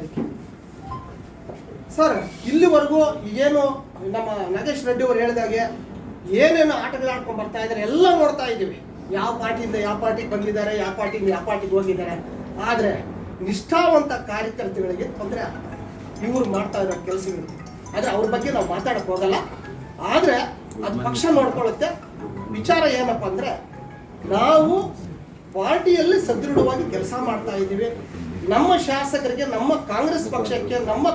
ಅದಕ್ಕೆ ಸರ್, ಇಲ್ಲಿವರೆಗೂ ಏನು ನಮ್ಮ ನಾಗೇಶ್ ರೆಡ್ಡಿ ಅವರು ಹೇಳಿದಾಗೆ ಏನೇನು ಆಟಗಳು ಆಡ್ಕೊಂಡು ಬರ್ತಾ ಇದ್ದಾರೆ ಎಲ್ಲ ನೋಡ್ತಾ ಇದ್ದೀವಿ. ಯಾವ ಪಾರ್ಟಿಯಿಂದ ಯಾವ ಪಾರ್ಟಿಗೆ ಬಂದಿದ್ದಾರೆ, ಯಾವ ಪಾರ್ಟಿಯಿಂದ ಯಾವ ಪಾರ್ಟಿಗೆ ಹೋಗಿದ್ದಾರೆ. ಆದರೆ ನಿಷ್ಠಾವಂತ ಕಾರ್ಯಕರ್ತಗಳಿಗೆ ತೊಂದರೆ ಆಗ್ತದೆ ಇವರು ಮಾಡ್ತಾ ಇರೋ ಕೆಲಸಗಳು. ಆದರೆ ಅವ್ರ ಬಗ್ಗೆ ನಾವು ಮಾತಾಡಕ್ಕೆ ಹೋಗಲ್ಲ. ಆದರೆ ಅದು ಪಕ್ಷ ನೋಡ್ಕೊಳ್ಳುತ್ತೆ. ವಿಚಾರ ಏನಪ್ಪ ಅಂದರೆ ನಾವು ಪಾರ್ಟಿಯಲ್ಲಿ ಸದೃಢವಾಗಿ ಕೆಲಸ ಮಾಡ್ತಾ ಇದ್ದೀವಿ. ನಮ್ಮ ಶಾಸಕರಿಗೆ, ನಮ್ಮ ಕಾಂಗ್ರೆಸ್ ಪಕ್ಷಕ್ಕೆ, ನಮ್ಮ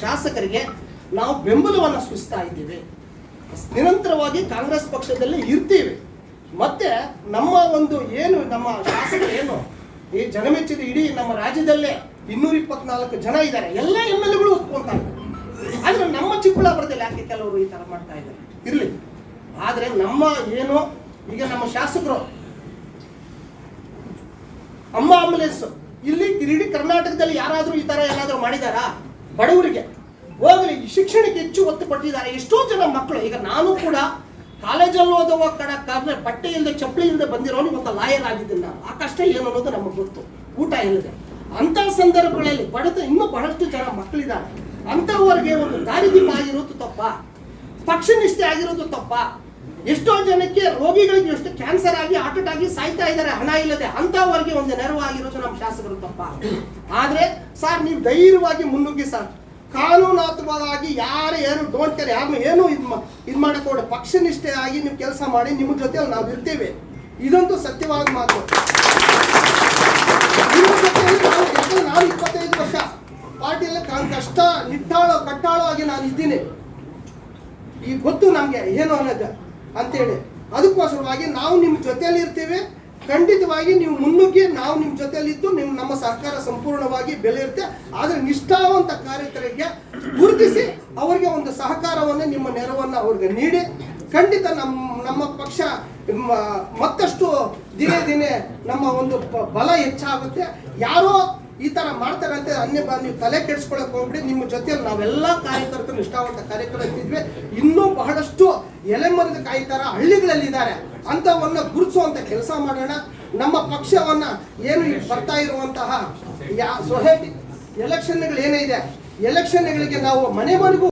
ಶಾಸಕರಿಗೆ ನಾವು ಬೆಂಬಲವನ್ನು ಸೂಚಿಸ್ತಾ ಇದ್ದೀವಿ. ನಿರಂತರವಾಗಿ ಕಾಂಗ್ರೆಸ್ ಪಕ್ಷದಲ್ಲಿ ಇರ್ತೀವಿ. ಮತ್ತೆ ನಮ್ಮ ಒಂದು ಏನು, ನಮ್ಮ ಶಾಸಕರು ಏನು, ಈ ಜನಮೆಚ್ಚಿದ ಇಡೀ ನಮ್ಮ ರಾಜ್ಯದಲ್ಲೇ ಇನ್ನೂರ ಇಪ್ಪತ್ನಾಲ್ಕು ಜನ ಇದ್ದಾರೆ. ಎಲ್ಲ ಎಂ ಎಲ್ ಎಗಳು ಆದ್ರೆ ನಮ್ಮ ಚಿಕ್ಕಬಳ್ಳಾಪುರದಲ್ಲಿ ಯಾಕೆ ಕೆಲವರು ಈ ತರ ಮಾಡ್ತಾ ಇದ್ದಾರೆ? ಇರ್ಲಿ. ಆದ್ರೆ ನಮ್ಮ ಏನು, ಈಗ ನಮ್ಮ ಶಾಸಕರು, ಅಮ್ಮ ಆಂಬುಲೆನ್ಸ್ ಇಲ್ಲಿ ಇಡೀ ಕರ್ನಾಟಕದಲ್ಲಿ ಯಾರಾದರೂ ಈ ತರ ಏನಾದರೂ ಮಾಡಿದಾರಾ? ಬಡವರಿಗೆ. ಹೋಗಲಿ ಶಿಕ್ಷಣಕ್ಕೆ ಹೆಚ್ಚು ಒತ್ತು ಕೊಟ್ಟಿದ್ದಾರೆ. ಎಷ್ಟೋ ಜನ ಮಕ್ಕಳು ಈಗ ನಾನು ಕೂಡ ಕಾಲೇಜಲ್ಲಿ ಓದುವ ಕಡ ಕಾರಣ ಬಟ್ಟೆ ಇಲ್ಲದೆ ಬಂದಿರೋನು ಇವತ್ತು ಲಾಯರ್ ಆಗಿದ್ದೀನಿ ನಾನು ಆ ಕಷ್ಟ ಏನು ಅನ್ನೋದು ನಮಗೆ ಗೊತ್ತು. ಊಟ ಇಲ್ಲದೆ ಅಂತ ಸಂದರ್ಭಗಳಲ್ಲಿ ಬಡತ ಇನ್ನೂ ಬಹಳಷ್ಟು ಜನ ಮಕ್ಕಳಿದ್ದಾರೆ ಅಂಥವ್ರಿಗೆ ಒಂದು ದಾರಿದೀಪ ಆಗಿರೋದು ತಪ್ಪ? ಪಕ್ಷನಿಷ್ಠೆ ಆಗಿರೋದು ತಪ್ಪ? ಎಷ್ಟೋ ಜನಕ್ಕೆ ರೋಗಿಗಳಿಗೆ ಎಷ್ಟು ಕ್ಯಾನ್ಸರ್ ಆಗಿ ಹಾರ್ಟ್ ಆಗಿ ಸಾಯ್ತಾ ಇದ್ದಾರೆ, ಹಣ ಇಲ್ಲದೆ ಅಂತವರಿಗೆ ಒಂದು ನೆರವು ಆಗಿರೋದು ನಮ್ಮ ಶಾಸಕರು ತಪ್ಪ. ಆದ್ರೆ ಸರ್ ನೀವು ಧೈರ್ಯವಾಗಿ ಮುನ್ನುಗ್ಗಿ ಸರ್ ಕಾನೂನಾತ್ಮಕವಾಗಿ ಯಾರು ಏನು ಡೋಂಟ್ ಕೇರ್ ಯಾರು ಏನು ಇದು ಇದು ಮಾಡಕೋಡ. ಪಕ್ಷನಿಷ್ಠೆ ಆಗಿ ನೀವು ಕೆಲಸ ಮಾಡಿ, ನಿಮ್ಮ ಜೊತೆ ನಾವು ಇರ್ತೇವೆ. ಇದಂತೂ ಸತ್ಯವಾದ ಮಾತು. ನಾನು ಇಪ್ಪತ್ತೈದು ವರ್ಷ ಪಾರ್ಟಿಯಲ್ಲಿ ನಾನು ಕಷ್ಟ, ನಿಟ್ಟಾಳೋ ಕಟ್ಟಾಳೋ ಆಗಿ ನಾನು ಇದ್ದೀನಿ. ಈ ಗೊತ್ತು ನಮಗೆ, ಏನು ಅನ್ನೋದು? ಅಂತೇಳಿ. ಅದಕ್ಕೋಸ್ಕರವಾಗಿ ನಾವು ನಿಮ್ಮ ಜೊತೆಯಲ್ಲಿ ಇರ್ತೀವಿ. ಖಂಡಿತವಾಗಿ ನೀವು ಮುನ್ನುಗ್ಗಿ ನಾವು ನಿಮ್ಮ ಜೊತೆಯಲ್ಲಿದ್ದು ನಿಮ್ಮ ನಮ್ಮ ಸರ್ಕಾರ ಸಂಪೂರ್ಣವಾಗಿ ಬೆಲೆ ಇರುತ್ತೆ. ಆದರೆ ನಿಷ್ಠಾವಂತ ಕಾರ್ಯಕರ್ತರಿಗೆ ಗುರುತಿಸಿ ಅವರಿಗೆ ಒಂದು ಸಹಕಾರವನ್ನು ನಿಮ್ಮ ನೆರವನ್ನು ಅವ್ರಿಗೆ ನೀಡಿ. ಖಂಡಿತ ನಮ್ಮ ನಮ್ಮ ಪಕ್ಷ ಮತ್ತಷ್ಟು ದಿನೇ ದಿನೇ ನಮ್ಮ ಒಂದು ಬಲ ಹೆಚ್ಚಾಗುತ್ತೆ. ಯಾರೋ ಈ ಥರ ಮಾಡ್ತಾರೆ ಅಂತ ಅನ್ಯ ನೀವು ತಲೆ ಕೆಡಿಸ್ಕೊಳಕ್ ಹೋಗ್ಬಿಡಿ. ನಿಮ್ಮ ಜೊತೆಯಲ್ಲಿ ನಾವೆಲ್ಲ ಕಾರ್ಯಕರ್ತರು, ನಿಷ್ಠಾವಂತ ಕಾರ್ಯಕರ್ತಿದ್ವಿ ಇನ್ನೂ ಬಹಳಷ್ಟು ಎಲೆಮರದ ಕಾಯ್ತಾರ ಹಳ್ಳಿಗಳಲ್ಲಿ ಇದ್ದಾರೆ ಅಂತವನ್ನ ಗುರುತಿಸುವಂತ ಕೆಲಸ ಮಾಡೋಣ. ನಮ್ಮ ಪಕ್ಷವನ್ನ ಏನು ಬರ್ತಾ ಇರುವಂತಹ ಯಾ ಸೊಸೈಟಿ ಎಲೆಕ್ಷನ್ಗಳು ಏನಿದೆ ಎಲೆಕ್ಷನ್ಗಳಿಗೆ ನಾವು ಮನೆ ಮನೆಗೂ